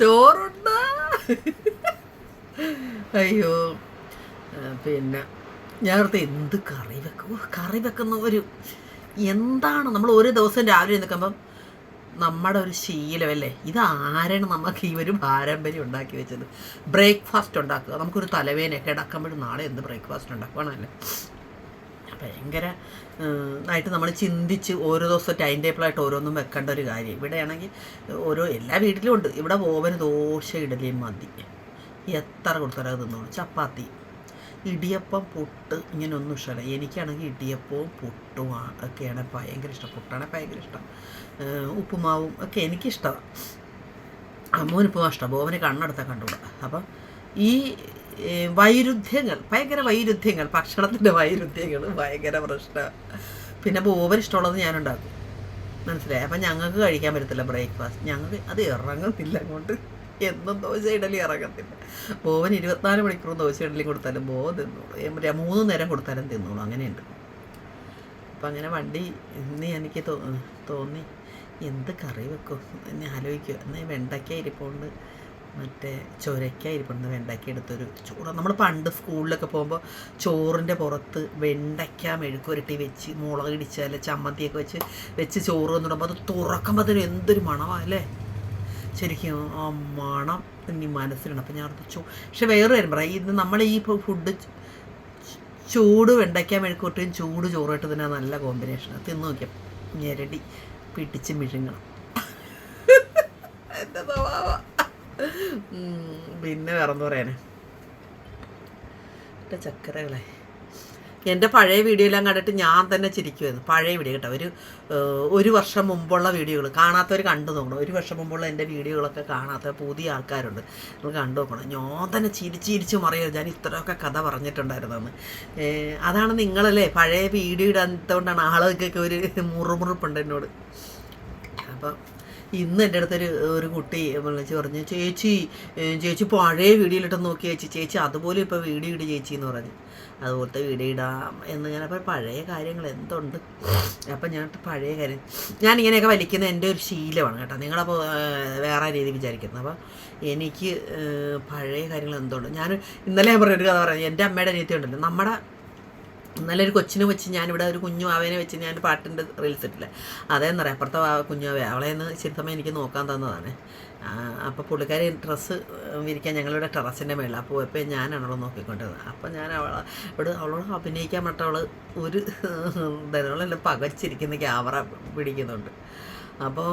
ചോറുണ്ട്? അയ്യോ. പിന്നെ ഞാൻ ഞാനോർത്ത് എന്ത് കറി വെക്കും? കറി വെക്കുന്ന ഒരു എന്താണ് നമ്മൾ ഒരു ദിവസം രാവിലെ നിൽക്കുമ്പം നമ്മുടെ ഒരു ശീലമല്ലേ ഇത് ആരാണ് നമുക്ക് ഈ ഒരു പാരമ്പര്യം ഉണ്ടാക്കി വെച്ചത്? ബ്രേക്ക്ഫാസ്റ്റ് ഉണ്ടാക്കുക. നമുക്കൊരു തലവേനയൊക്കെ ഇടക്കുമ്പോഴും നാളെ എന്ത് ബ്രേക്ക്ഫാസ്റ്റ് ഉണ്ടാക്കുകയാണല്ലേ ഭയങ്കര ആയിട്ട് നമ്മൾ ചിന്തിച്ച് ഓരോ ദിവസം ടൈം ടേബിളായിട്ട് ഓരോന്നും വെക്കേണ്ട ഒരു കാര്യം. ഇവിടെയാണെങ്കിൽ ഓരോ എല്ലാ വീട്ടിലും ഉണ്ട്. ഇവിടെ ഓവന് ദോശ ഇഡലിയും മതി. എത്ര കൊടുത്താലും അത് തിന്നോളൂ. ചപ്പാത്തി ഇടിയപ്പം പുട്ട് ഇങ്ങനെയൊന്നും ഇഷ്ടമല്ല. എനിക്കാണെങ്കിൽ ഇടിയപ്പവും പുട്ടും ഒക്കെയാണ് ഭയങ്കര ഇഷ്ടം. പുട്ടാണ് ഭയങ്കര ഇഷ്ടം. ഉപ്പുമാവും ഒക്കെ എനിക്കിഷ്ടമാണ് അമ്മൂനിപ്പോ ഇഷ്ടം. ബോവന് കണ്ണെടുത്താൽ കണ്ടുകൂടാ. അപ്പം ഈ വൈരുദ്ധ്യങ്ങൾ ഭയങ്കര വൈരുദ്ധ്യങ്ങൾ ഭക്ഷണത്തിന്റെ വൈരുദ്ധ്യങ്ങൾ ഭയങ്കര പ്രശ്നം. പിന്നെ ഓവർ ഇഷ്ടമുള്ളത് ഞാനുണ്ടാക്കും. മനസ്സിലായി? അപ്പം ഞങ്ങൾക്ക് കഴിക്കാൻ പറ്റത്തില്ല ബ്രേക്ക്ഫാസ്റ്റ്. ഞങ്ങൾക്ക് അത് ഇറങ്ങത്തില്ല അങ്ങോട്ട്. എന്നും ദോശ ഇഡലി ഇറങ്ങത്തില്ല. ബോവൻ ഇരുപത്തിനാല് മണിക്കൂർ ദോശ ഇഡലി കൊടുത്താലും ബോവൻ തിന്നോളൂ. മൂന്ന് നേരം കൊടുത്താലും തിന്നോളൂ. അങ്ങനെയുണ്ട്. അപ്പം അങ്ങനെ വണ്ടി ഇന്ന് എനിക്ക് തോന്നി എന്ത് കറി വെക്കും? എന്നെ ആലോചിക്കുക എന്നാൽ വെണ്ടയ്ക്ക ഇരിപ്പുണ്ട്. മറ്റേ ചൊരയ്ക്ക ഇരിപ്പുണ്ട്. വെണ്ടയ്ക്ക എടുത്തൊരു ചോറ്. നമ്മൾ പണ്ട് സ്കൂളിലൊക്കെ പോകുമ്പോൾ ചോറിന്റെ പുറത്ത് വെണ്ടയ്ക്ക മെഴുക്കുരട്ടി വെച്ച് മുളക് ഇടിച്ചാൽ ചമ്മന്തിയൊക്കെ വെച്ച് വെച്ച് ചോറ് എന്നിടുമ്പോൾ അത് തുറക്കുമ്പോൾ അതിന് എന്തൊരു മണമാണ് അല്ലേ? ശരിക്കും ആ മണം ഇനി മനസ്സിലുണ്ട്. അപ്പം ഞാൻ ചോ പക്ഷെ വേറെ കാര്യം പറയാം. ഇത് നമ്മൾ ഈ ഫുഡ് ചൂട് വെണ്ടയ്ക്ക മെഴുക്കൂട്ടിയും ചൂട് ചോറായിട്ട് തന്നെ നല്ല കോമ്പിനേഷനാണ് തിന്ന് നോക്കിയാൽ ഞെരടി. പിടിച്ച് മിഴുങ്ങണം. എന്റെ സ്വഭാവ? പിന്നെ വേറെ എന്താ പറയാനേ? എന്റെ ചക്കരകളെ. എന്റെ പഴയ വീഡിയോ എല്ലാം കണ്ടിട്ട് ഞാൻ തന്നെ ചിരിക്കുമായിരുന്നു പഴയ വീഡിയോ കേട്ടോ. ഒരു ഒരു വർഷം മുമ്പുള്ള വീഡിയോകൾ. കാണാത്തവർ കണ്ടു നോക്കണം. ഒരു വർഷം മുമ്പുള്ള എന്റെ വീഡിയോകളൊക്കെ കാണാത്ത പുതിയ ആൾക്കാരുണ്ട്. നിങ്ങൾ കണ്ടു നോക്കണം. ഞാൻ തന്നെ ചിരിച്ച് ചിരിച്ച് മറിയത് ഞാൻ ഇത്രയൊക്കെ കഥ പറഞ്ഞിട്ടുണ്ടായിരുന്നു അതാണ് നിങ്ങളല്ലേ? പഴയ വീഡിയോ ഇടാത്തതുകൊണ്ടാണ് ആളുകൾക്കൊക്കെ ഒരു മുറുമുറുപ്പുണ്ട് എന്നോട്. അപ്പം ഇന്ന് എന്റെ അടുത്തൊരു ഒരു കുട്ടി വിളിച്ച് പറഞ്ഞു ചേച്ചി ചേച്ചി പഴയ വീഡിയോയിലിട്ട് നോക്കി ചേച്ചി. ചേച്ചി അതുപോലെ ഇപ്പോൾ വീഡിയോ ഇട് ചേച്ചി എന്ന് പറഞ്ഞു. അതുപോലത്തെ വീഡിയോ ഇടാം എന്ന് ഞാൻ അപ്പോൾ പഴയ കാര്യങ്ങൾ എന്തുണ്ട്? അപ്പം ഞാൻ പഴയ കാര്യം. ഞാൻ ഇങ്ങനെയൊക്കെ വലിക്കുന്ന എന്റെ ഒരു ശീലമാണ് കേട്ടോ. നിങ്ങളപ്പോൾ വേറെ രീതി വിചാരിക്കുന്നത് അപ്പോൾ എനിക്ക് പഴയ കാര്യങ്ങൾ എന്തുണ്ട്? ഞാൻ ഇന്നലെ ഞാൻ പറഞ്ഞൊരു കഥ പറഞ്ഞു. എന്റെ അമ്മയുടെ രീതി ഉണ്ടല്ലോ നമ്മുടെ ഇന്നലെ ഒരു കൊച്ചിനെ വെച്ച് ഞാനിവിടെ ഒരു കുഞ്ഞു ആവേനെ വെച്ച് ഞാൻ പാട്ടിന്റെ റീൽസ് ഇട്ടില്ല. അതേന്ന് പറയാം അപ്പുറത്തെ ആ കുഞ്ഞാവേ അവളെ ഒന്ന് ചിരിത്തമ്മ എനിക്ക് നോക്കാൻ തന്നതാണ്. അപ്പോൾ പുള്ളിക്കാരി ഡ്രസ്സ് വിരിക്കാൻ ഞങ്ങളിവിടെ ടെറസിന്റെ മേളിൽ അപ്പോൾ പോയപ്പോൾ ഞാനാണ് അവളെ നോക്കിക്കൊണ്ടിരുന്നത്. അപ്പോൾ ഞാൻ അവളെ ഇവിടെ അവളോട് അഭിനയിക്കാൻ പറ്റ അവൾ ഒരു ധനങ്ങളെല്ലാം പകച്ചിരിക്കുന്ന ക്യാമറ പിടിക്കുന്നുണ്ട്. അപ്പോൾ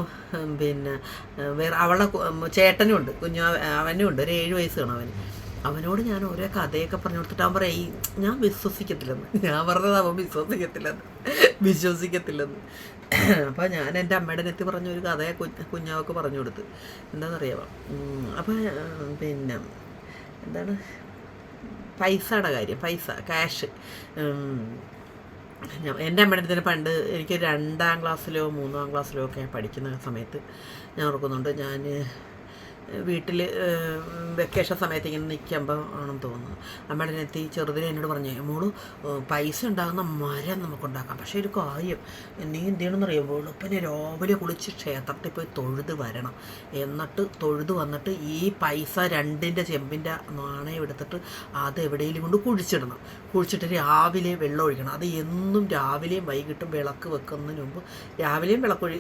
പിന്നെ വേറെ ഉം, ചേട്ടനും ഉണ്ട് കുഞ്ഞു അവനും ഉണ്ട് ഒരു ഏഴ് വയസ്സ് കാണും അവന്. അവനോട് ഞാൻ ഓരോ കഥയൊക്കെ പറഞ്ഞു കൊടുത്തിട്ട് അവൻ പറയും "ഈ ഞാൻ വിശ്വസിക്കത്തില്ലെന്ന്. ഞാൻ പറഞ്ഞത് അവൻ വിശ്വസിക്കത്തില്ലെന്ന്. വിശ്വസിക്കത്തില്ലെന്ന്. അപ്പോൾ ഞാൻ എന്റെ അമ്മയുടെ നെത്തി പറഞ്ഞ ഒരു കഥയെ കുഞ്ഞാവൊക്കെ പറഞ്ഞു കൊടുത്ത്. എന്താണെന്നറിയാമോ അപ്പോൾ പിന്നെ എന്താണ്? പൈസയുടെ കാര്യം പൈസ ക്യാഷ് എന്റെ അമ്മയുടെ അടുത്തിന് പണ്ട് എനിക്ക് രണ്ടാം ക്ലാസ്സിലോ മൂന്നാം ക്ലാസ്സിലോ ഒക്കെ പഠിക്കുന്ന സമയത്ത് ഞാൻ ഓർക്കുന്നുണ്ട്. ഞാൻ വീട്ടിൽ വെക്കേഷൻ സമയത്ത് ഇങ്ങനെ നിൽക്കുമ്പോൾ ആണെന്ന് തോന്നുന്നു. നമ്മുടെ ഈ ചെറുതിനെ എന്നോട് പറഞ്ഞു മോൾ പൈസ ഉണ്ടാകുന്ന മരം നമുക്കുണ്ടാക്കാം പക്ഷേ ഒരു കാര്യം നീ എന്ത് അറിയുമ്പോൾ വെളുപ്പിനെ രാവിലെ കുളിച്ച് ക്ഷേത്രത്തിൽ പോയി തൊഴുത് വരണം. എന്നിട്ട് തൊഴുത് വന്നിട്ട് ഈ പൈസ രണ്ടിന്റെ ചെമ്പിന്റെ നാണയം എടുത്തിട്ട് അത് എവിടെയെങ്കിലും കൊണ്ട് കുഴിച്ചിടണം. കുഴിച്ചിട്ട് രാവിലെ വെള്ളം ഒഴിക്കണം. അത് എന്നും രാവിലെയും വൈകിട്ടും വിളക്ക് വെക്കുന്നതിന് മുമ്പ് രാവിലെയും വിളക്കൊഴി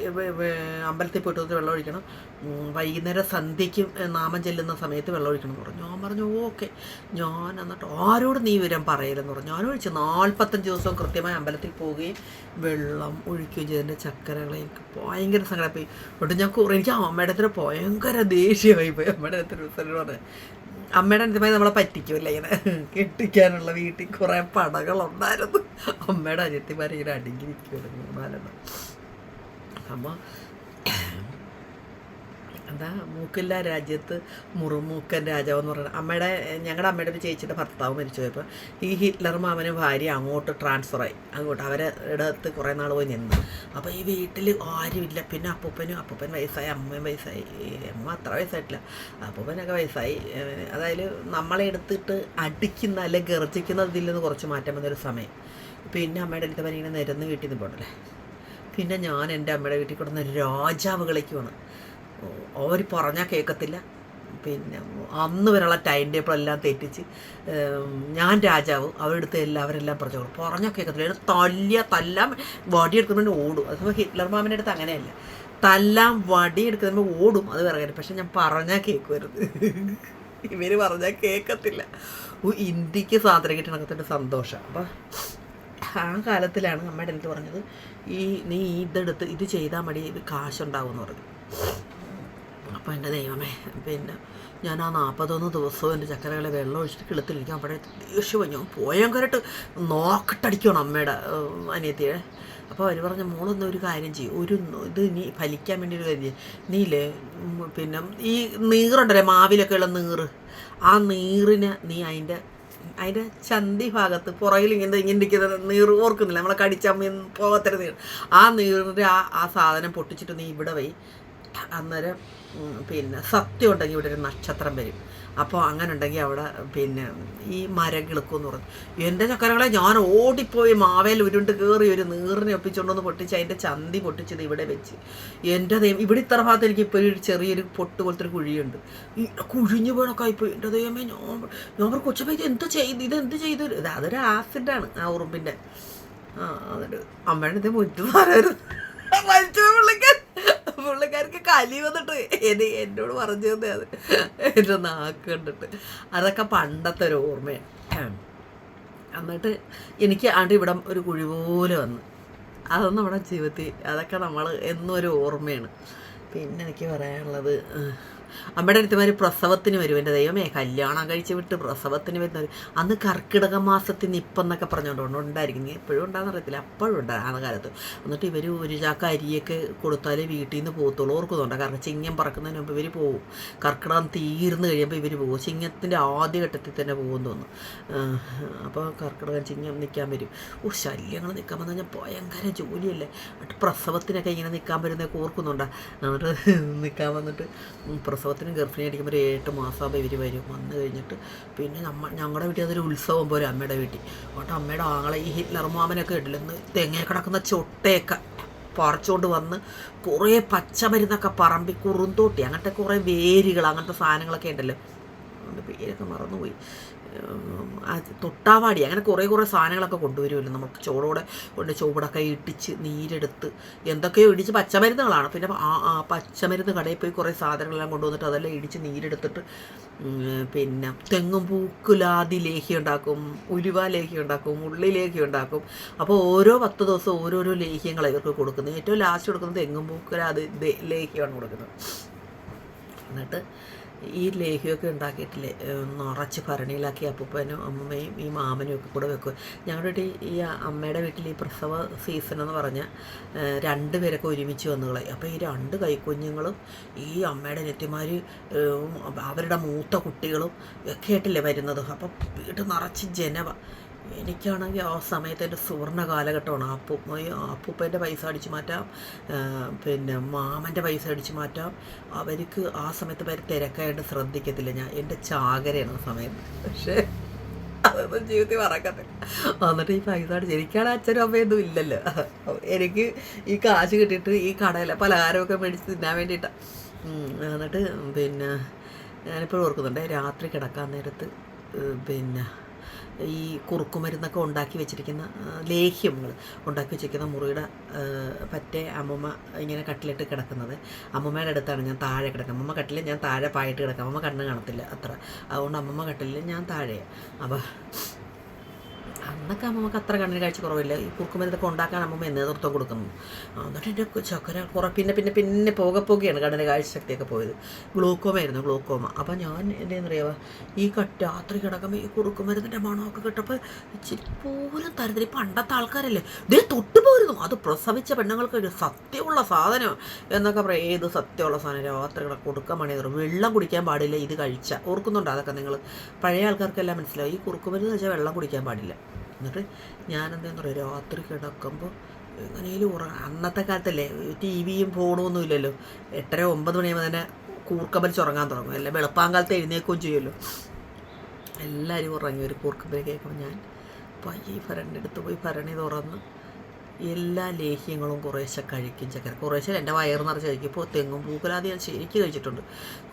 അമ്പലത്തിൽ പോയിട്ട് വെള്ളം ഒഴിക്കണം. വൈകുന്നേരം സന്ധ്യയ്ക്കും ഏ, നാമം ചെല്ലുന്ന സമയത്ത് വെള്ളം ഒഴിക്കണം എന്ന് പറഞ്ഞു. ഞാൻ പറഞ്ഞു ഓക്കെ. ഞാൻ എന്നിട്ട് ആരോട് നീ വിവരം പറയലെന്ന് പറഞ്ഞു. ഞാൻ ഒഴിച്ചു നാൽപ്പത്തഞ്ച് ദിവസം കൃത്യമായി അമ്പലത്തിൽ പോവുകയും വെള്ളം ഒഴിക്കുകയും ചെയ്തതിന്റെ ചക്കരകളെ എനിക്ക് ഭയങ്കര സങ്കടമായി. എന്നിട്ട് ഞാൻ കുറേ എനിക്ക് അമ്മയുടെ അടുത്ത് ഭയങ്കര ദേഷ്യമായി പോയി. അമ്മയുടെ അടുത്തൊരു ദിവസം പറഞ്ഞു അമ്മയുടെ അനുസരിച്ച് നമ്മളെ പറ്റിക്കുമല്ലേ ഇങ്ങനെ കെട്ടിക്കാനുള്ള വീട്ടിൽ കുറേ പടകളുണ്ടായിരുന്നു. അമ്മയുടെ അനിയത്തിമാരിങ്ങനെ അടുങ്ങി നിൽക്കുമായിരുന്നു നാലെണ്ണം അപ്പോൾ എന്താ മൂക്കില്ല രാജ്യത്ത് മുറുമൂക്കൻ രാജാവ് എന്ന് പറയുന്നത് അമ്മയുടെ ഞങ്ങളുടെ അമ്മയുടെ ഒരു ചേച്ചിയുടെ ഭർത്താവ് മരിച്ചു പോയപ്പോൾ ഈ ഹിറ്റ്ലർ മാമന് ഭാര്യ അങ്ങോട്ട് ട്രാൻസ്ഫറായി അങ്ങോട്ട് അവരെ ഇടത്ത് കുറേ നാൾ പോയി നിന്ന്. അപ്പോൾ ഈ വീട്ടിൽ ആരുമില്ല. പിന്നെ അപ്പൂപ്പനും അപ്പൂപ്പൻ വയസ്സായി അമ്മയും വയസ്സായി. അമ്മ അത്ര വയസ്സായിട്ടില്ല. അപ്പൂപ്പനൊക്കെ വയസ്സായി. അതായത് നമ്മളെ എടുത്തിട്ട് അടിക്കുന്ന അല്ലെങ്കിൽ ഗർജിക്കുന്ന ഇതിൽ നിന്ന് കുറച്ച് മാറ്റം വന്നൊരു സമയം. പിന്നെ അമ്മയുടെ അടുത്ത് പനി ഇങ്ങനെ നിരന്ന് വീട്ടിൽ പോകണല്ലേ പിന്നെ ഞാൻ എന്റെ അമ്മയുടെ വീട്ടിൽ കൊടുന്ന രാജാവ് കളിക്കുവാണ്. അവർ പറഞ്ഞാൽ കേൾക്കത്തില്ല പിന്നെ അന്ന് വരെയുള്ള ടൈം ടേബിൾ എല്ലാം തെറ്റിച്ച് ഞാൻ രാജാവ് അവരെടുത്ത് എല്ലാവരെല്ലാം പറഞ്ഞു പറഞ്ഞാൽ കേൾക്കത്തില്ല തല്ലിയ വടി എടുക്കുന്നതിന് ഓടും. അതുപോലെ ഹിറ്റ്ലർ മാമിന്റെ അടുത്ത് അങ്ങനെയല്ല. തല്ലാൻ വടി എടുക്കുന്നതിന് ഓടും. അത് വേറെ കാര്യം. പക്ഷെ ഞാൻ പറഞ്ഞാൽ കേൾക്കുമായിരുന്നു ഇവർ പറഞ്ഞാൽ കേൾക്കത്തില്ല ഇന്ത്യയ്ക്ക് സ്വാതന്ത്ര്യം കിട്ടണത്തിന്റെ സന്തോഷം. അപ്പം ആ കാലത്തിലാണ് അമ്മയുടെ അടുത്ത് പറഞ്ഞത് ഈ നീ ഇതെടുത്ത് ഇത് ചെയ്താൽ മതി ഇത് കാശുണ്ടാവും എന്ന് പറഞ്ഞു. അപ്പോൾ എന്റെ ദൈവമേ പിന്നെ ഞാൻ ആ നാൽപ്പത്തൊന്ന് ദിവസവും എന്റെ ചക്കരകളെ വെള്ളം ഒഴിച്ചിട്ട് കിളുത്തിലിരിക്കും അവിടെ ദേഷ്യം ഞാൻ പോയങ്കരട്ട് നോക്കട്ടടിക്കണം അമ്മയുടെ അനിയത്തിയെ. അപ്പോൾ അവർ പറഞ്ഞ മോളൊന്ന് ഒരു കാര്യം ചെയ്യും. ഒരു ഇത് നീ ഫലിക്കാൻ വേണ്ടി ഒരു കാര്യം ചെയ്യും. നീലേ പിന്നെ ഈ നീറുണ്ടല്ലേ മാവിലൊക്കെ ഉള്ള നീറ്? ആ നീറിന് നീ അതിന്റെ അതിന്റെ ചന്തി ഭാഗത്ത് പുറകിൽ ഇങ്ങനെ ഇങ്ങനെ ഇരിക്കുന്ന നീർ ഓർക്കുന്നില്ല? നമ്മളെ കടിച്ചമ്മ പോകത്തര നീർ ആ നീറിന്റെ ആ ആ സാധനം പൊട്ടിച്ചിട്ട് നീ ഇവിടെ വൈ അന്നേരം പിന്നെ സത്യം ഉണ്ടെങ്കിൽ ഇവിടെ ഒരു നക്ഷത്രം വരും. അപ്പോൾ അങ്ങനെ ഉണ്ടെങ്കിൽ അവിടെ പിന്നെ ഈ മരം കിളുക്കും എന്ന് പറഞ്ഞു. എന്റെ ചക്കരകളെ ഞാൻ ഓടിപ്പോയി മാവേൽ ഉരുണ്ട് കയറി ഒരു നീറിനെ ഒപ്പിച്ചുകൊണ്ടൊന്ന് പൊട്ടിച്ച് അതിന്റെ ചന്തി പൊട്ടിച്ചത് ഇവിടെ വെച്ച്. എന്റെ ദൈവം ഇവിടെ ഇത്ര ഭാഗത്ത് എനിക്ക് ഇപ്പോൾ ഒരു ചെറിയൊരു പൊട്ട് പോലത്തെ ഒരു കുഴിയുണ്ട്. ഈ കുഴിഞ്ഞു വീണൊക്കെ ആയിപ്പോയി. എന്റെ ദൈവമേ ഞാൻ ഞാൻ പറഞ്ഞു കൊച്ചപ്പ ഇത് എന്ത് ചെയ്ത് ഇത് എന്ത് ചെയ്തു? ഇത് അതൊരു ആസിഡാണ് ആ ഉറുമ്പിന്റെ ആ എന്നിട്ട് അമ്മയുടെ ഇത് മുറ്റു പുള്ളിക്കാർ പുള്ളിക്കാർക്ക് കലി വന്നിട്ട് എനി എന്നോട് പറഞ്ഞു തന്നെ അത്. എന്റെ നാക്ക് കണ്ടിട്ട്. അതൊക്കെ പണ്ടത്തെ ഒരു ഓർമ്മയാണ്. എന്നിട്ട് എനിക്ക് ആണ്ട് ഇവിടെ ഒരു കുഴി പോലെ വന്ന്. അതൊന്നും നമ്മുടെ ജീവിതത്തിൽ അതൊക്കെ നമ്മൾ എന്നൊരു ഓർമ്മയാണ്. പിന്നെ എനിക്ക് പറയാനുള്ളത് അമ്മയുടെ അടുത്തുമാർ പ്രസവത്തിന് വരും. എന്റെ ദൈവമേ കല്യാണം കഴിച്ച് വിട്ട് പ്രസവത്തിന് വരുന്നവർ അന്ന് കർക്കിടക മാസത്തിൽ നിപ്പെന്നൊക്കെ പറഞ്ഞുകൊണ്ട് ഉണ്ടായിരിക്കും. എപ്പോഴും ഉണ്ടാകുന്ന അറിയത്തില്ല. അപ്പോഴും ഉണ്ടാകുന്ന കാലത്ത്. എന്നിട്ട് ഇവർ ഒരു ചാക്ക അരിയൊക്കെ കൊടുത്താലേ വീട്ടിൽ നിന്ന് പോകത്തുള്ളൂ ഓർക്കുന്നുണ്ട്? കാരണം ചിങ്ങം പറക്കുന്നതിന് മുമ്പ് ഇവർ പോകും കർക്കിടകം തീർന്നു കഴിയുമ്പോൾ ഇവർ പോകും ചിങ്ങത്തിന്റെ ആദ്യഘട്ടത്തിൽ തന്നെ പോകും തോന്നുന്നു. അപ്പോൾ കർക്കിടകം ചിങ്ങം നിൽക്കാൻ വരും. ഓ ശല്യങ്ങൾ നിൽക്കാൻ വന്നു കഴിഞ്ഞാൽ ഭയങ്കര ജോലിയല്ലേ? പ്രസവത്തിനൊക്കെ ഇങ്ങനെ നിൽക്കാൻ വരുന്നതൊക്കെ ഓർക്കുന്നുണ്ട്? എന്നിട്ട് നിൽക്കാൻ വന്നിട്ട് ഉം, പ്രസവത്തിന് ഗർഭിണി അടിക്കുമ്പോൾ ഒരു എട്ട് മാസമാകുമ്പോൾ ഇവർ വരും. വന്നു കഴിഞ്ഞിട്ട് പിന്നെ നമ്മ ഞങ്ങളുടെ വീട്ടിൽ അതൊരു ഉത്സവം പോലെ അമ്മയുടെ വീട്ടിൽ. അപ്പോൾ അമ്മയുടെ ആങ്ങളെ ഈ ഹിറ്റ്ലർ മാമനൊക്കെ ഇട്ടില്ല ഇന്ന് തെങ്ങേ കിടക്കുന്ന ചൊട്ടയൊക്കെ പറിച്ചുകൊണ്ട് വന്ന് കുറേ പച്ചമരുന്നൊക്കെ പറമ്പി കുറുന്തോട്ടി അങ്ങനത്തെ കുറേ വേരുകൾ അങ്ങനത്തെ സാധനങ്ങളൊക്കെ ഉണ്ടല്ലോ. അതുകൊണ്ട് പേരൊക്കെ മറന്നുപോയി. തൊട്ടാവാടി. അങ്ങനെ കുറേ കുറേ സാധനങ്ങളൊക്കെ കൊണ്ടുവരുമല്ലോ. നമുക്ക് ചോടോടെ കൊണ്ട് ചുവടൊക്കെ ഇടിച്ച് നീരെടുത്ത് എന്തൊക്കെയോ ഇടിച്ച് പച്ചമരുന്നുകളാണ്. പിന്നെ ആ പച്ചമരുന്ന് കടയിൽ പോയി കുറേ സാധനങ്ങളെല്ലാം കൊണ്ടുവന്നിട്ട് അതെല്ലാം ഇടിച്ച് നീരെടുത്തിട്ട് പിന്നെ തെങ്ങും പൂക്കുലാതി ലേഹ്യം ഉണ്ടാക്കും ഉലുവ ലേഹ്യം ഉണ്ടാക്കും ഉള്ളി ലേഹ്യം ഉണ്ടാക്കും. അപ്പോൾ ഓരോ പത്ത് ദിവസം ഓരോരോ ലേഹ്യങ്ങൾ ഇവർക്ക് കൊടുക്കുന്നത്. ഏറ്റവും ലാസ്റ്റ് കൊടുക്കുന്നത് തെങ്ങും പൂക്കുലാതി ലേഹ്യമാണ് കൊടുക്കുന്നത്. എന്നിട്ട് ഈ ലേഹ്യമൊക്കെ ഉണ്ടാക്കിയിട്ടില്ലേ? നിറച്ച് ഭരണിയിലാക്കി അപ്പൂപ്പനും അമ്മമ്മയും ഈ മാമനും ഒക്കെ കൂടെ വെക്കും. ഞങ്ങളുടെ ഈ അമ്മയുടെ വീട്ടിൽ ഈ പ്രസവ സീസൺ എന്ന് പറഞ്ഞാൽ രണ്ട് പേരൊക്കെ ഒരുമിച്ച് വന്നുകളെ അപ്പോൾ ഈ രണ്ട് കൈക്കുഞ്ഞുങ്ങളും ഈ അമ്മയുടെ നെറ്റിമാർ അവരുടെ മൂത്ത കുട്ടികളും ഒക്കെ ആയിട്ടില്ലേ വരുന്നത്. അപ്പം വീട് നിറച്ച് ജനവ. എനിക്കാണെങ്കിൽ ആ സമയത്ത് എന്റെ സുവർണ കാലഘട്ടമാണ്. അപ്പു ആപ്പൂപ്പേന്റെ പൈസ അടിച്ചു മാറ്റാം പിന്നെ മാമന്റെ പൈസ അടിച്ചു മാറ്റാം. അവർക്ക് ആ സമയത്ത് വരെ തിരക്കായിട്ട് ശ്രദ്ധിക്കത്തില്ല. ഞാൻ എന്റെ ചാകരയാണ് ആ സമയത്ത്. പക്ഷേ അതൊന്നും ജീവിതത്തിൽ മറക്കത്തില്ല. എന്നിട്ട് ഈ പൈസ അടിച്ച് എനിക്കാണ് അച്ഛനും അമ്മയൊന്നും ഇല്ലല്ലോ. എനിക്ക് ഈ കാശ് കിട്ടിയിട്ട് ഈ കടയിലെ പലഹാരമൊക്കെ മേടിച്ച് തിന്നാൻ വേണ്ടിയിട്ടാണ് എന്നിട്ട് പിന്നെ ഞാനിപ്പോഴും ഓർക്കുന്നുണ്ട് രാത്രി കിടക്കാൻ നേരത്ത് പിന്നെ ഈ കുറുക്കുമരുന്നൊക്കെ ഉണ്ടാക്കി വെച്ചിരിക്കുന്ന ലേഹ്യങ്ങൾ ഉണ്ടാക്കി വെച്ചിരിക്കുന്ന മുറിയുടെ പറ്റേ അമ്മമ്മ ഇങ്ങനെ കട്ടിലിട്ട് കിടക്കുന്നത്. അമ്മമ്മയുടെ അടുത്താണ് ഞാൻ താഴെ കിടക്കുന്നത്. അമ്മമ്മ കട്ടിലിൽ ഞാൻ താഴെ പായിട്ട് കിടക്കാം അമ്മമ്മ കണ്ണ് കാണത്തില്ല അത്ര. അതുകൊണ്ട് അമ്മമ്മ കട്ടിലിൽ ഞാൻ താഴെ അപ്പോൾ അന്നൊക്കെ അമ്മമ്മക്ക് അത്ര കണ്ണിന് കാഴ്ച കുറവില്ല. ഈ കുറുക്കുമരുന്നൊക്കെ ഉണ്ടാക്കാൻ അമ്മമ്മ നേതൃത്വം കൊടുക്കുന്നു. എന്നിട്ട് എന്റെ ചക്കര കുറ പിന്നെ പിന്നെ പിന്നെ പോകെ പോകെയാണ് കണ്ണിന് കാഴ്ച ശക്തിയൊക്കെ പോയത്. ഗ്ലൂക്കോമയായിരുന്നു ഗ്ലൂക്കോമ. അപ്പം ഞാൻ എന്റെ അറിയാവ ഈ കട്ട് രാത്രി കിടക്കുമ്പോൾ ഈ കുറുക്കുമരുന്നിന്റെ മണമൊക്കെ കിട്ടപ്പോൾ ഇച്ചിരി പോലും തരത്തില്ല ഈ പണ്ടത്തെ ആൾക്കാരല്ലേ ഇതേ തൊട്ട് അത് പ്രസവിച്ച പെണ്ണുങ്ങൾക്ക് ഒരു സത്യമുള്ള സാധനം എന്നൊക്കെ പറയാം. ഏത് സത്യമുള്ള സാധനം? രാത്രി കിടക്കും കൊടുക്കാൻ മണി വെള്ളം കുടിക്കാൻ പാടില്ല ഇത് കഴിച്ച. ഓർക്കുന്നുണ്ടോ? അതൊക്കെ നിങ്ങൾ പഴയ ആൾക്കാർക്കെല്ലാം മനസ്സിലാവും. ഈ കുറുക്കുമരുന്ന് വെച്ചാൽ വെള്ളം കുടിക്കാൻ പാടില്ല. എന്നിട്ട് ഞാൻ എന്താന്ന് പറയുക രാത്രി കിടക്കുമ്പോൾ എങ്ങനെയും ഉറങ്ങ അന്നത്തെ കാലത്തല്ലേ ടി വിയും ഫോണും ഒന്നും ഇല്ലല്ലോ എട്ടര ഒമ്പത് മണിയാകുമ്പോൾ തന്നെ കൂർക്കമ്പലിച്ച് ഉറങ്ങാൻ തുടങ്ങും. അല്ല വെളുപ്പാങ്കാലത്ത് എഴുന്നേക്കുകയും ചെയ്യുമല്ലോ. എല്ലാവരും ഉറങ്ങി ഒരു കൂർക്കമ്പലി കേൾക്കുമ്പോൾ ഞാൻ പയ്യെ ഭരണിന്റെ അടുത്ത് പോയി ഭരണി തുറന്ന് എല്ലാ ലേഹ്യങ്ങളും കുറേശ്ശെ കഴിക്കും ചക്കര. കുറേശ്ശെ എന്റെ വയറ് നിറച്ച് കഴിക്കും. ഇപ്പോൾ തെങ്ങും പൂക്കലാതി ഞാൻ ശരിക്കും കഴിച്ചിട്ടുണ്ട്.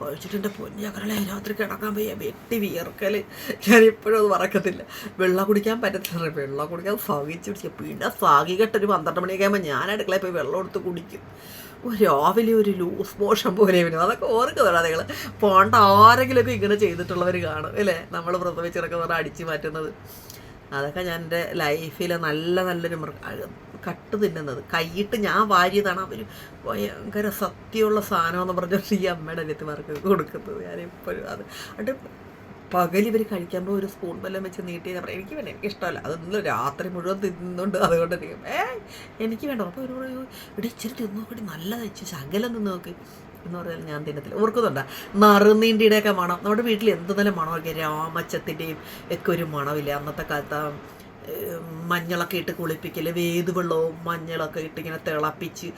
കഴിച്ചിട്ട് എന്റെ പൊന്നക്കരളെ രാത്രി കിടക്കാൻ വയ്യ. വെട്ടി വിയർക്കൽ ഞാനിപ്പോഴും അത് മറക്കത്തില്ല. വെള്ളം കുടിക്കാൻ പറ്റത്തില്ല. വെള്ളം കുടിക്കാൻ സഹിച്ച് പിടിച്ച്. പിന്നെ സാഗികെട്ടൊരു പന്ത്രണ്ട് മണിയൊക്കെ ആകുമ്പോൾ ഞാൻ അടുക്കളയിൽ പോയി വെള്ളം എടുത്ത് കുടിക്കും. രാവിലെ ഒരു ലൂസ് മോഷൻ പോലെ വരും അതൊക്കെ ഓർക്കുന്നതാണ് നിങ്ങൾ പോണ്ട ആരെങ്കിലുമൊക്കെ ഇങ്ങനെ ചെയ്തിട്ടുള്ളവർ കാണും അല്ലേ? നമ്മൾ പ്രസവിച്ചിറക്കുന്നവർ അടിച്ചു മാറ്റുന്നത്. അതൊക്കെ ഞാൻ എന്റെ ലൈഫിൽ നല്ല നല്ലൊരു മൃഗ കട്ട് തിന്നുന്നത്. കൈയിട്ട് ഞാൻ വാരിയതാണ് അവർ ഭയങ്കര സത്യമുള്ള സാധനമെന്ന് പറഞ്ഞിട്ട് ഈ അമ്മയുടെ അനിയത്തിമാർക്ക് കൊടുക്കുന്നത്. ഞാൻ ഇപ്പോഴും അത്. എന്നിട്ട് പകൽ ഇവർ കഴിക്കുമ്പോൾ ഒരു സ്പൂൺ വല്ലതും വെച്ച് നീട്ടി പറയും എനിക്ക് വേണ്ട എനിക്ക് ഇഷ്ടമല്ല. അതൊന്നും രാത്രി മുഴുവൻ തിന്നുന്നുണ്ട്. അതുകൊണ്ട് എനിക്ക് ഏ എനിക്ക് വേണ്ട. അപ്പോൾ ഒരു ഇവിടെ ഇച്ചിരി തിന്നു. നോക്കട്ടെ നല്ലതാ. ഇച്ചിരി ശകലം തിന്നു നോക്കി. എന്ന് പറഞ്ഞാൽ ഞാൻ തിന്നത്തില്ല. ഓർക്കുന്നുണ്ട്? നറുനീണ്ടിയുടെയൊക്കെ മണം. നമ്മുടെ വീട്ടിൽ എന്ത് നല്ല മണമൊക്കെ. രാമച്ചത്തിന്റെയും ഒക്കെ ഒരു മണമില്ല? അന്നത്തെ കാലത്ത് മഞ്ഞളൊക്കെ ഇട്ട് കുളിപ്പിക്കൽ വേതുവെള്ളവും മഞ്ഞളൊക്കെ ഇട്ട് ഇങ്ങനെ തിളപ്പിച്ച്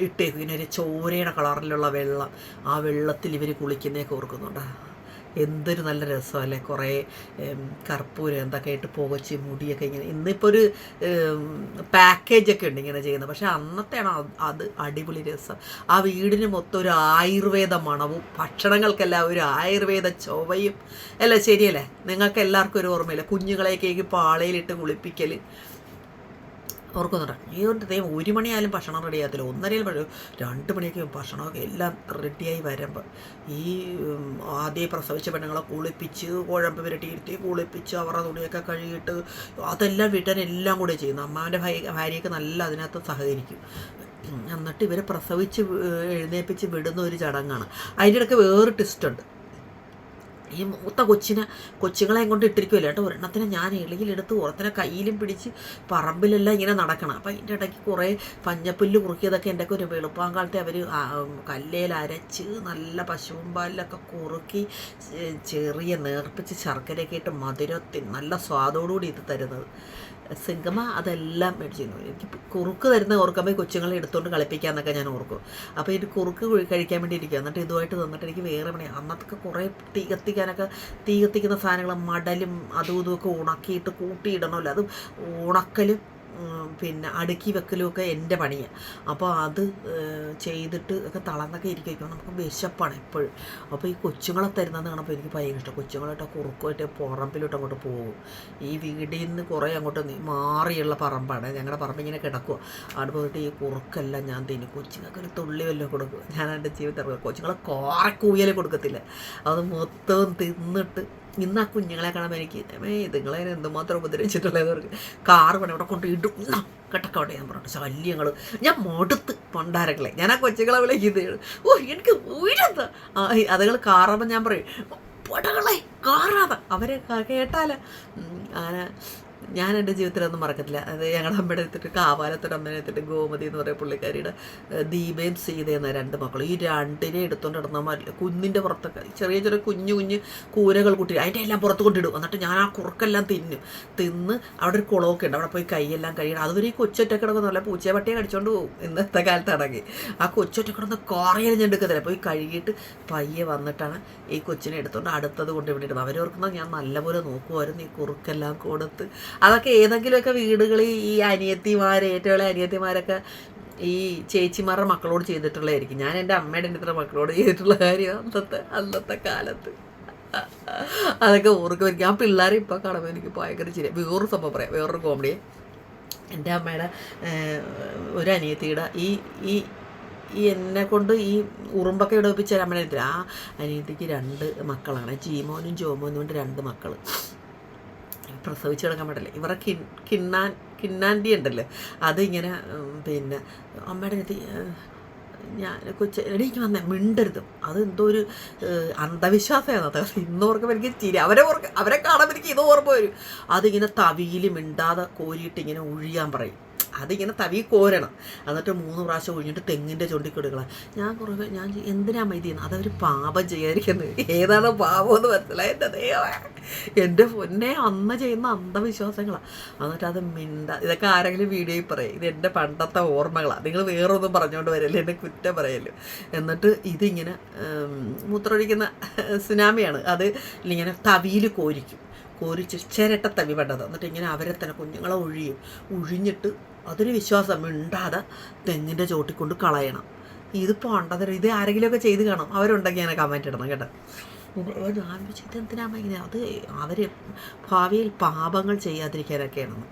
ഇട്ടേക്കും. ഇങ്ങനെ ഒരു ചോരയുടെ കളറിലുള്ള വെള്ളം. ആ വെള്ളത്തിൽ ഇവർ കുളിക്കുന്നതൊക്കെ ഓർക്കുന്നുണ്ടോ? എന്തൊരു നല്ല രസമല്ലേ? കുറേ കർപ്പൂരം എന്തൊക്കെ ആയിട്ട് പുകച്ച് മുടിയൊക്കെ ഇങ്ങനെ. ഇന്നിപ്പോൾ ഒരു പാക്കേജൊക്കെ ഉണ്ട് ഇങ്ങനെ ചെയ്യുന്നത്. പക്ഷേ അന്നത്തെയാണ് അത് അടിപൊളി രസം. ആ വീടിന് മൊത്തം ഒരു ആയുർവേദ മണവും ഭക്ഷണങ്ങൾക്കെല്ലാം ഒരു ആയുർവേദ ചൊവയും അല്ല? ശരിയല്ലേ? നിങ്ങൾക്ക് എല്ലാവർക്കും ഒരു ഓർമ്മയില്ല? കുഞ്ഞുങ്ങളെയൊക്കെ പാളയിലിട്ട് കുളിപ്പിക്കൽ ഓർക്കുന്നുണ്ട് ഈ ഒരു ദൈവം ഒരു മണിയായാലും ഭക്ഷണം റെഡിയാകത്തില്ല ഒന്നരയിൽ രണ്ട് മണിയൊക്കെ ഭക്ഷണമൊക്കെ എല്ലാം റെഡിയായി വരുമ്പോൾ ഈ ആദ്യം പ്രസവിച്ച പെണ്ണുങ്ങളെ കുളിപ്പിച്ച് കുഴമ്പ് പുരട്ടി ഇരുത്തി കുളിപ്പിച്ച് അവരുടെ തുണിയൊക്കെ കഴുകിയിട്ട് അതെല്ലാം വീട്ടാൻ എല്ലാം കൂടെ ചെയ്യുന്നു അമ്മാവന്റെ ഭാര്യ ഭാര്യയൊക്കെ നല്ല അതിനകത്ത് സഹകരിക്കും. എന്നിട്ട് ഇവരെ പ്രസവിച്ച് എഴുന്നേൽപ്പിച്ച് വിടുന്ന ഒരു ചടങ്ങാണ്. അതിന്റെ ഇടയ്ക്ക് വേറെ ട്വിസ്റ്റ് ഉണ്ട്. ഈ മൂത്ത കൊച്ചിനെ കൊച്ചുങ്ങളെയും കൊണ്ട് ഇട്ടിരിക്കുമല്ലോ കേട്ടോ. ഒരെണ്ണത്തിനെ ഞാൻ എളിയിലെടുത്ത് ഓരത്തിനെ കയ്യിലും പിടിച്ച് പറമ്പിലെല്ലാം ഇങ്ങനെ നടക്കണം. അപ്പം അതിന്റെ ഇടയ്ക്ക് കുറേ പഞ്ഞപ്പുല്ല് കുറുക്കിയതൊക്കെ എന്റെ ഒരു വെളുപ്പാൻ കാലത്തെ അവർ കല്ലേൽ അരച്ച് നല്ല പശുവും പാലിലൊക്കെ കുറുക്കി ചെറിയ നേർപ്പിച്ച് ശർക്കരയൊക്കെ ഇട്ട് മധുരത്തിൽ നല്ല സ്വാദോടുകൂടി ഇത് തരുന്നത്. സിംഗമ അതെല്ലാം മേടിച്ചിരുന്നു എനിക്ക് കുറുക്ക് തരുന്ന ഓർക്കുമ്പോൾ കൊച്ചുങ്ങളെ എടുത്തുകൊണ്ട് കളിപ്പിക്കാമെന്നൊക്കെ ഞാൻ ഓർക്കും. അപ്പോൾ എനിക്ക് കുറുക്ക് കഴി- കഴിക്കാൻ വേണ്ടി ഇരിക്കുക എന്നിട്ട് ഇതുമായിട്ട് തന്നിട്ട് എനിക്ക് വേറെ പണി അന്നത്തൊക്കെ കുറേ തീ കത്തിക്കാനൊക്കെ തീ കത്തിക്കുന്ന സാധനങ്ങൾ മടലും അതും ഇതുമൊക്കെ ഉണക്കിയിട്ട് കൂട്ടിയിടണമല്ലോ. അത് ഉണക്കലും പിന്നെ അടുക്കി വെക്കലും ഒക്കെ എന്റെ പണിയാണ് അപ്പോൾ അത് ചെയ്തിട്ട് ഒക്കെ തളർന്നൊക്കെ ഇരിക്കുമ്പോൾ നമുക്ക് വിശപ്പാണ് എപ്പോഴും. അപ്പോൾ ഈ കൊച്ചുങ്ങളെ തരുന്നത് കാണുമ്പോൾ എനിക്ക് ഭയങ്കര ഇഷ്ടം. കൊച്ചുങ്ങളായിട്ട് കുറുക്കുമായിട്ട് പറമ്പിലോട്ട് അങ്ങോട്ട് പോകും. ഈ വീടിൽ നിന്ന് കുറേ അങ്ങോട്ട് മാറിയുള്ള പറമ്പാണ്. ഞങ്ങളുടെ പറമ്പ് ഇങ്ങനെ കിടക്കുക അവിടെ പോയിട്ട് ഈ കുറുക്കെല്ലാം ഞാൻ തിന്നും. കൊച്ചുങ്ങൾക്ക് ഒരു തുള്ളി വല്ലതും കൊടുക്കും. ഞാൻ എന്റെ ജീവിതത്തിൽ കൊച്ചുങ്ങളെ കോറക്കൂയൽ കൊടുക്കത്തില്ല. അത് മൊത്തം തിന്നിട്ട് ഇന്ന് ആ കുഞ്ഞുങ്ങളെ കാണുമ്പോൾ എനിക്ക് ഇതുങ്ങളെ എന്തുമാത്രം ഉപദ്രവിച്ചിട്ടുള്ളത് അവർക്ക് കാറ് പണി അവിടെ കൊണ്ട് ഇടും. കെട്ടക്കോട്ടെ ഞാൻ പറഞ്ഞു. ശല്യങ്ങൾ ഞാൻ മടുത്ത് പണ്ടാരങ്ങളെ. ഞാൻ ആ കൊച്ചുങ്ങളെ വിളിക്കുന്നത് ഓ എനിക്ക് ആ അതുങ്ങൾ കാറുമ്പോൾ ഞാൻ പറയും പടകളെ കാറാതെ. അവരെ ക- അങ്ങനെ ഞാൻ എന്റെ ജീവിതത്തിലൊന്നും മറക്കത്തില്ല. അത് ഞങ്ങളുടെ അമ്മയുടെ എടുത്തിട്ട് കാവാലത്തോടെ അമ്മേനെ എടുത്തിട്ട് ഗോമതി എന്ന് പറയുന്ന പുള്ളിക്കാരിയുടെ ദീപയും സീതയെന്ന രണ്ട് മക്കൾ ഈ രണ്ടിനെ എടുത്തുകൊണ്ട് നടന്ന കുന്നിന്റെ പുറത്തൊക്കെ ചെറിയ ചെറിയ കുഞ്ഞു കുഞ്ഞു കൂരകൾ കുട്ടി. അതിന്റെ എല്ലാം പുറത്ത് കൊണ്ടിടും. എന്നിട്ട് ഞാൻ ആ കുറുക്കെല്ലാം തിന്നും. തിന്ന് അവിടെ ഒരു കുളമൊക്കെ ഉണ്ട്. അവിടെ പോയി കൈയെല്ലാം കഴിയണം അതുവരെ ഈ കൊച്ചൊറ്റ കിടക്കുന്നല്ല പൂച്ചയെ പട്ടിയെ കടിച്ചോണ്ട് പോകും ഇന്നത്തെ കാലത്താണെങ്കിൽ ആ കൊച്ചൊറ്റ കിടന്ന് കോറയിൽ ഞാൻ എടുക്കത്തില്ല. പോയി കഴുകിയിട്ട് പയ്യെ വന്നിട്ടാണ് ഈ കൊച്ചിനെ എടുത്തുകൊണ്ട് അടുത്തത് കൊണ്ട് ഇവിടെ ഇടുന്നത്. അവരോർക്കുന്നത് ഞാൻ നല്ലപോലെ നോക്കുമായിരുന്നു ഈ കുറുക്കെല്ലാം കൊടുത്ത്. അതൊക്കെ ഏതെങ്കിലുമൊക്കെ വീടുകളിൽ ഈ അനിയത്തിമാർ ഏറ്റവും അനിയത്തിമാരൊക്കെ ഈ ചേച്ചിമാരുടെ മക്കളോട് ചെയ്തിട്ടുള്ളതായിരിക്കും. ഞാൻ എന്റെ അമ്മയുടെ എന്റെ ഇത്ര മക്കളോട് ചെയ്തിട്ടുള്ള കാര്യം അന്നത്തെ അന്നത്തെ കാലത്ത്. അതൊക്കെ ഓർക്കും എനിക്ക് ആ പിള്ളേരെ ഇപ്പോൾ കാണുമ്പോൾ എനിക്ക് ഭയങ്കര ചിരി. വേറൊരു സംഭവം പറയാം. വേറൊരു കോമഡി എന്റെ അമ്മയുടെ ഒരു അനിയത്തിയുടെ ഈ ഈ ഈ എന്നെ കൊണ്ട് ഈ ഉറുമ്പൊക്കെ ഇടപ്പിച്ച അമ്മയുടെ അനിയത്തി ആ അനിയത്തിക്ക് രണ്ട് മക്കളാണ്. ജീമോനും ജോമോനും കൊണ്ട് രണ്ട് മക്കൾ പ്രസവിച്ച് കിടക്കാൻ പാടില്ല. ഇവരെ കിൻ കിണ്ണാൻ കിണ്ണാന്റെ ഉണ്ടല്ലോ അതിങ്ങനെ പിന്നെ അമ്മയുടെ അടുത്ത് ഞാൻ കൊച്ചു എനിക്ക് വന്നേ മിണ്ടരുത്. അത് എന്തോ ഒരു അന്ധവിശ്വാസമാണ് അത് ഇന്ന് ഓർക്കുമ്പോൾ എനിക്ക് ചിരി. അവരെ ഓർക്ക് അവരെ കാണുമ്പോൾ എനിക്ക് ഇത് ഓർമ്മ വരും. അതിങ്ങനെ തവിയിൽ മിണ്ടാതെ കോരിയിട്ട് ഇങ്ങനെ ഒഴിയാൻ പറയും. അതിങ്ങനെ തവി കോരണം. എന്നിട്ട് മൂന്ന് പ്രാവശ്യം ഒഴിഞ്ഞിട്ട് തെങ്ങിന്റെ ചുണ്ടിക്കൊടുക്കണം ഞാൻ കുറേ ഞാൻ എന്തിനാ മൈ ചെയ്യുന്നത് അതവർ പാപം ചെയ്യാതിരിക്കുന്നത് ഏതാണ് പാപം എന്ന് മനസ്സിലായി. എന്റെ ദൈവമേ. എന്റെ പൊന്നെ അന്ന് ചെയ്യുന്ന അന്ധവിശ്വാസങ്ങളാണ് എന്നിട്ട് അത് മിണ്ട ഇതൊക്കെ ആരെങ്കിലും വീഡിയോയിൽ പറയും. ഇത് എന്റെ പണ്ടത്തെ ഓർമ്മകളാണ് നിങ്ങൾ വേറൊന്നും പറഞ്ഞുകൊണ്ട് വരല്ലേ. എന്നെ കുറ്റം പറയല്ലോ. എന്നിട്ട് ഇതിങ്ങനെ മൂത്രമൊഴിക്കുന്ന സുനാമിയാണ്. അത് ഇങ്ങനെ തവിയിൽ കോരിക്കും. കോരിച്ച് തവി പെട്ടത് എന്നിട്ട് ഇങ്ങനെ അവരെ തന്നെ കുഞ്ഞുങ്ങളെ ഒഴിയും. ഒഴിഞ്ഞിട്ട് അതൊരു വിശ്വാസം മിണ്ടാതെ തെങ്ങിന്റെ ചോട്ടിക്കൊണ്ട് കളയണം. ഇത് പോണ്ടത് ഇത് ആരെങ്കിലുമൊക്കെ ചെയ്ത് കാണും. അവരുണ്ടെങ്കിൽ ഞാൻ കമന്റ് ഇടണം കേട്ടോ. ഞാൻ വിചാരിച്ചു, ഇതെന്തിനാ ഇങ്ങനെ? അത് അവർ ഭാവിയിൽ പാപങ്ങൾ ചെയ്യാതിരിക്കാനൊക്കെയാണെന്ന്.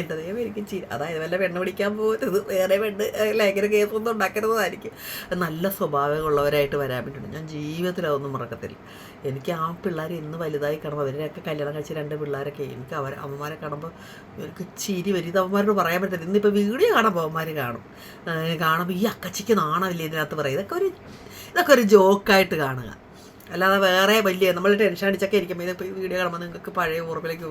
എന്റെ ദൈവം എനിക്ക് ചി അതായത് വല്ല പെണ്ണ് പിടിക്കാൻ പോകരുത്. വേറെ പെണ്ണ് ലൈംഗിക കേസൊന്നും ഉണ്ടാക്കരുതായിരിക്കും. നല്ല സ്വഭാവമുള്ളവരായിട്ട് വരാൻ വേണ്ടിയിട്ട് ഞാൻ ജീവിതത്തിൽ അതൊന്നും മറക്കത്തില്ല. എനിക്ക് ആ പിള്ളേർ ഇന്ന് വലുതായി കാണുമ്പോൾ അവരെയൊക്കെ കല്യാണം കഴിച്ച രണ്ട് പിള്ളേരൊക്കെ എനിക്ക് അവർ അമ്മമാരെ കാണുമ്പോൾ എനിക്ക് ചിരി വരും. ഇത് അവന്മാരോട് പറയാൻ പറ്റത്തില്ല. ഇന്നിപ്പോൾ വീഡിയോ കാണുമ്പോൾ അവന്മാർ കാണും. കാണുമ്പോൾ ഈ അക്കച്ചിക്ക് നാണമില്ല ഇതിനകത്ത് പറയും ഇതൊക്കെ ഒരു ഇതൊക്കെ ഒരു ജോക്കായിട്ട് കാണുക. അല്ലാതെ വേറെ വലിയ നമ്മൾ ടെൻഷൻ അടിച്ചൊക്കെ ഇരിക്കുമ്പോൾ ഈ വീഡിയോ കാണുമ്പോൾ നിങ്ങൾക്ക് പഴയ ഓർമ്മയിലേക്ക്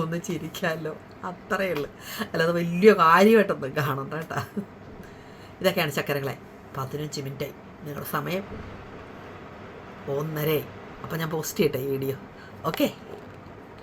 ഒന്ന് ചിരിക്കാമല്ലോ അത്രയേ ഉള്ളൂ. അല്ലാതെ വലിയ കാര്യമായിട്ടൊന്നും കാണണ്ട കേട്ടോ. ഇതൊക്കെയാണ് ചക്കരകളെ. പതിനഞ്ച് മിനിറ്റായി. നിങ്ങളുടെ സമയം ഒന്നരയായി. അപ്പോൾ ഞാൻ പോസ്റ്റ് ചെയ്യട്ടെ വീഡിയോ ഓക്കെ